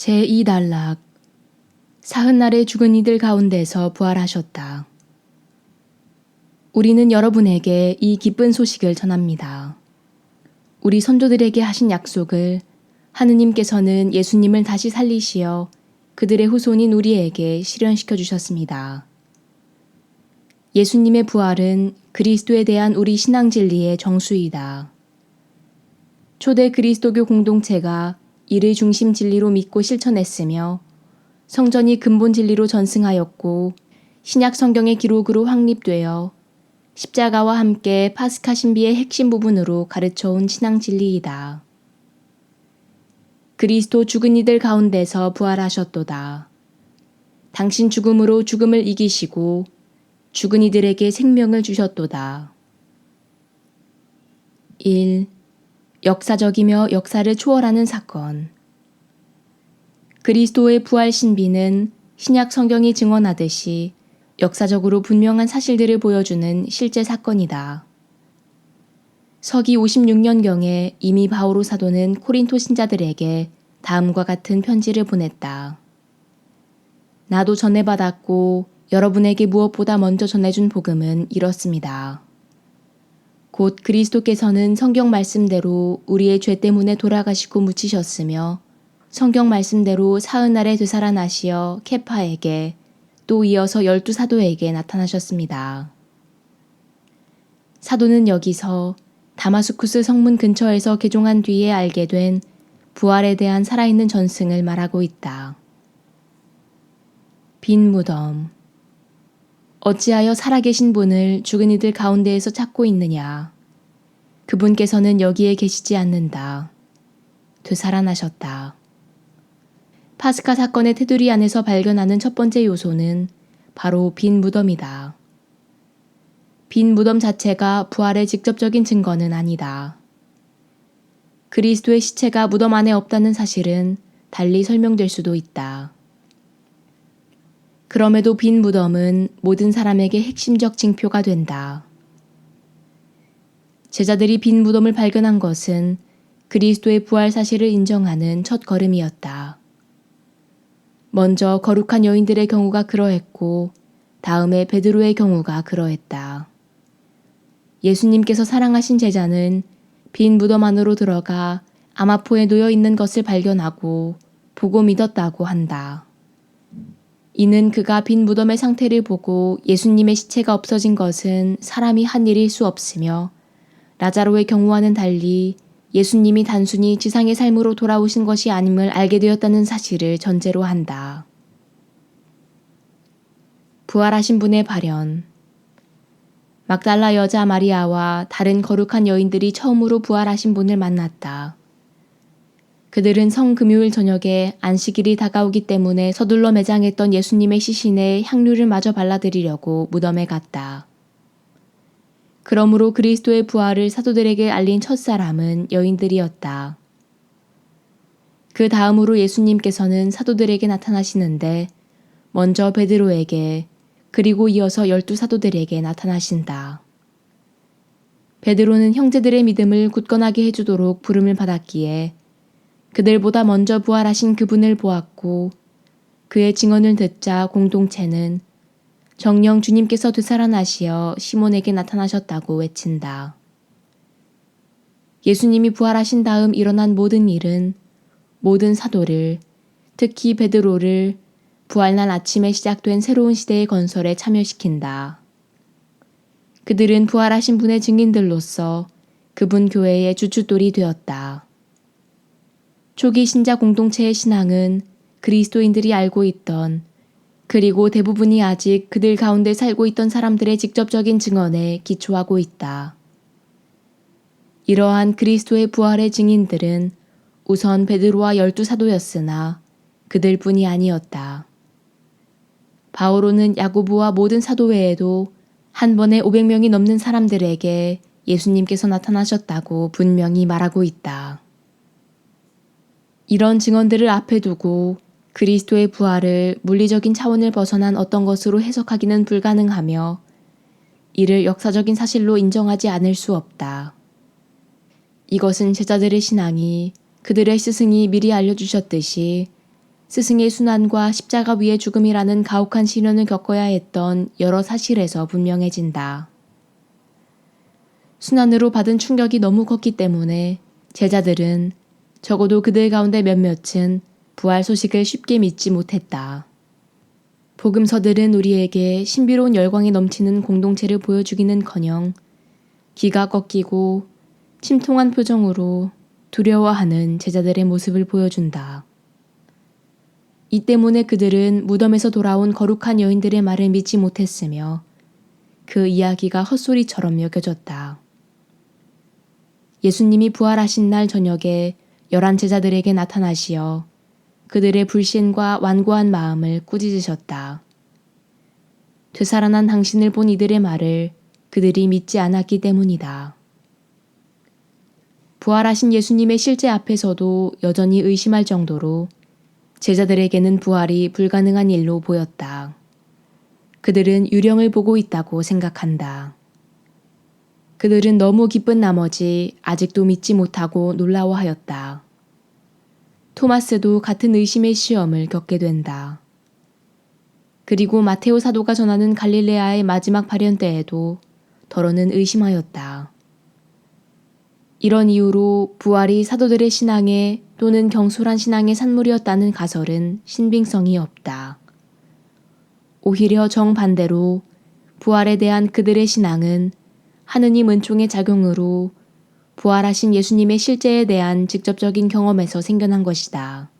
제2단락 사흔날에 죽은 이들 가운데서 부활하셨다. 우리는 여러분에게 이 기쁜 소식을 전합니다. 우리 선조들에게 하신 약속을 하느님께서는 예수님을 다시 살리시어 그들의 후손인 우리에게 실현시켜 주셨습니다. 예수님의 부활은 그리스도에 대한 우리 신앙 진리의 정수이다. 초대 그리스도교 공동체가 이를 중심 진리로 믿고 실천했으며 성전이 근본 진리로 전승하였고 신약 성경의 기록으로 확립되어 십자가와 함께 파스카 신비의 핵심 부분으로 가르쳐온 신앙 진리이다. 그리스도 죽은 이들 가운데서 부활하셨도다. 당신 죽음으로 죽음을 이기시고 죽은 이들에게 생명을 주셨도다. 1. 역사적이며 역사를 초월하는 사건. 그리스도의 부활 신비는 신약 성경이 증언하듯이 역사적으로 분명한 사실들을 보여주는 실제 사건이다. 서기 56년경에 이미 바오로 사도는 코린토 신자들에게 다음과 같은 편지를 보냈다. 나도 전해받았고 여러분에게 무엇보다 먼저 전해준 복음은 이렇습니다. 곧 그리스도께서는 성경 말씀대로 우리의 죄 때문에 돌아가시고 묻히셨으며 성경 말씀대로 사흘날에 되살아나시어 케파에게 또 이어서 열두 사도에게 나타나셨습니다. 사도는 여기서 다마스쿠스 성문 근처에서 개종한 뒤에 알게 된 부활에 대한 살아있는 전승을 말하고 있다. 빈 무덤. 어찌하여 살아계신 분을 죽은 이들 가운데에서 찾고 있느냐. 그분께서는 여기에 계시지 않는다. 되살아나셨다. 파스카 사건의 테두리 안에서 발견하는 첫 번째 요소는 바로 빈 무덤이다. 빈 무덤 자체가 부활의 직접적인 증거는 아니다. 그리스도의 시체가 무덤 안에 없다는 사실은 달리 설명될 수도 있다. 그럼에도 빈 무덤은 모든 사람에게 핵심적 징표가 된다. 제자들이 빈 무덤을 발견한 것은 그리스도의 부활 사실을 인정하는 첫 걸음이었다. 먼저 거룩한 여인들의 경우가 그러했고, 다음에 베드로의 경우가 그러했다. 예수님께서 사랑하신 제자는 빈 무덤 안으로 들어가 아마포에 놓여 있는 것을 발견하고 보고 믿었다고 한다. 이는 그가 빈 무덤의 상태를 보고 예수님의 시체가 없어진 것은 사람이 한 일일 수 없으며 라자로의 경우와는 달리 예수님이 단순히 지상의 삶으로 돌아오신 것이 아님을 알게 되었다는 사실을 전제로 한다. 부활하신 분의 발현. 막달라 여자 마리아와 다른 거룩한 여인들이 처음으로 부활하신 분을 만났다. 그들은 성 금요일 저녁에 안식일이 다가오기 때문에 서둘러 매장했던 예수님의 시신에 향료를 마저 발라드리려고 무덤에 갔다. 그러므로 그리스도의 부활을 사도들에게 알린 첫 사람은 여인들이었다. 그 다음으로 예수님께서는 사도들에게 나타나시는데 먼저 베드로에게 그리고 이어서 열두 사도들에게 나타나신다. 베드로는 형제들의 믿음을 굳건하게 해주도록 부름을 받았기에 그들보다 먼저 부활하신 그분을 보았고 그의 증언을 듣자 공동체는 정령 주님께서 되살아나시어 시몬에게 나타나셨다고 외친다. 예수님이 부활하신 다음 일어난 모든 일은 모든 사도를 특히 베드로를 부활날 아침에 시작된 새로운 시대의 건설에 참여시킨다. 그들은 부활하신 분의 증인들로서 그분 교회의 주춧돌이 되었다. 초기 신자 공동체의 신앙은 그리스도인들이 알고 있던 그리고 대부분이 아직 그들 가운데 살고 있던 사람들의 직접적인 증언에 기초하고 있다. 이러한 그리스도의 부활의 증인들은 우선 베드로와 열두 사도였으나 그들뿐이 아니었다. 바오로는 야고보와 모든 사도 외에도 한 번에 500명이 넘는 사람들에게 예수님께서 나타나셨다고 분명히 말하고 있다. 이런 증언들을 앞에 두고 그리스도의 부활을 물리적인 차원을 벗어난 어떤 것으로 해석하기는 불가능하며 이를 역사적인 사실로 인정하지 않을 수 없다. 이것은 제자들의 신앙이 그들의 스승이 미리 알려주셨듯이 스승의 순환과 십자가 위의 죽음이라는 가혹한 시련을 겪어야 했던 여러 사실에서 분명해진다. 순환으로 받은 충격이 너무 컸기 때문에 제자들은 적어도 그들 가운데 몇몇은 부활 소식을 쉽게 믿지 못했다. 복음서들은 우리에게 신비로운 열광이 넘치는 공동체를 보여주기는 커녕 기가 꺾이고 침통한 표정으로 두려워하는 제자들의 모습을 보여준다. 이 때문에 그들은 무덤에서 돌아온 거룩한 여인들의 말을 믿지 못했으며 그 이야기가 헛소리처럼 여겨졌다. 예수님이 부활하신 날 저녁에 열한 제자들에게 나타나시어 그들의 불신과 완고한 마음을 꾸짖으셨다. 되살아난 당신을 본 이들의 말을 그들이 믿지 않았기 때문이다. 부활하신 예수님의 실제 앞에서도 여전히 의심할 정도로 제자들에게는 부활이 불가능한 일로 보였다. 그들은 유령을 보고 있다고 생각한다. 그들은 너무 기쁜 나머지 아직도 믿지 못하고 놀라워하였다. 토마스도 같은 의심의 시험을 겪게 된다. 그리고 마테오 사도가 전하는 갈릴레아의 마지막 발현 때에도 더러는 의심하였다. 이런 이유로 부활이 사도들의 신앙에 또는 경솔한 신앙의 산물이었다는 가설은 신빙성이 없다. 오히려 정반대로 부활에 대한 그들의 신앙은 하느님 은총의 작용으로 부활하신 예수님의 실제에 대한 직접적인 경험에서 생겨난 것이다.